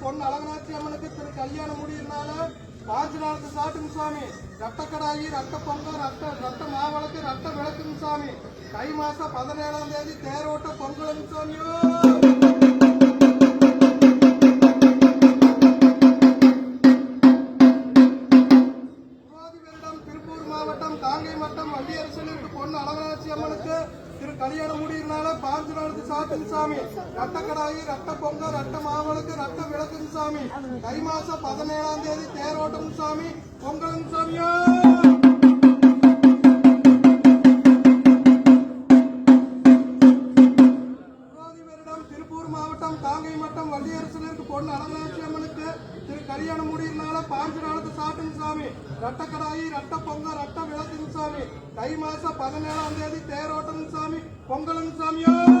பொண்ணு அழகநாச்சி அம்மனுக்கு திரு கல்யாணம் முடியிறனால பாஞ்சு சாட்டுங்க சுவாமி ரத்தக்கடாயி ரத்த பொங்கல் ரத்த ரத்த மாவிளக்கு ரத்த விளக்குங்க சுவாமி தை மாசம் பதினேழாம் தேதி தேரோட்ட பொங்கலுங்க சுவாமியோ திருப்பூர் மாவட்டம் காங்கை மட்டம் வள்ளியரசனுக்கு பொண்ணு அழகராட்சி அம்மனுக்கு திரு கல்யாண முடியினால பாஞ்சு நாளுக்கு சாத்தின் சாமி. ரத்த கடாயி ரத்த பொங்கல் ரத்த மாவளுக்கு ரத்த விளக்குங்க சாமி. தை மாசம் பதினேழாம் தேதி தேரோட்டம் சாமி பொங்கலும் சாமியா வருடம் மாவட்டம் காங்கை மட்டம் வள்ளியரசனருக்கு பொண்ணு அழகாட்சி அம்மனுக்கு திரு கல்யாண முடியினால பாஞ்சு நாளுக்கு சாட்டுங்க சாமி. ரத்த கடாயி ரத்த பொங்கல் ரத்த விளக்குங்க சாமி. தை மாசம் பதினேழாம் தேதி தேரோட்டம் சாமி. பொங்கலுங்க சாமியோ!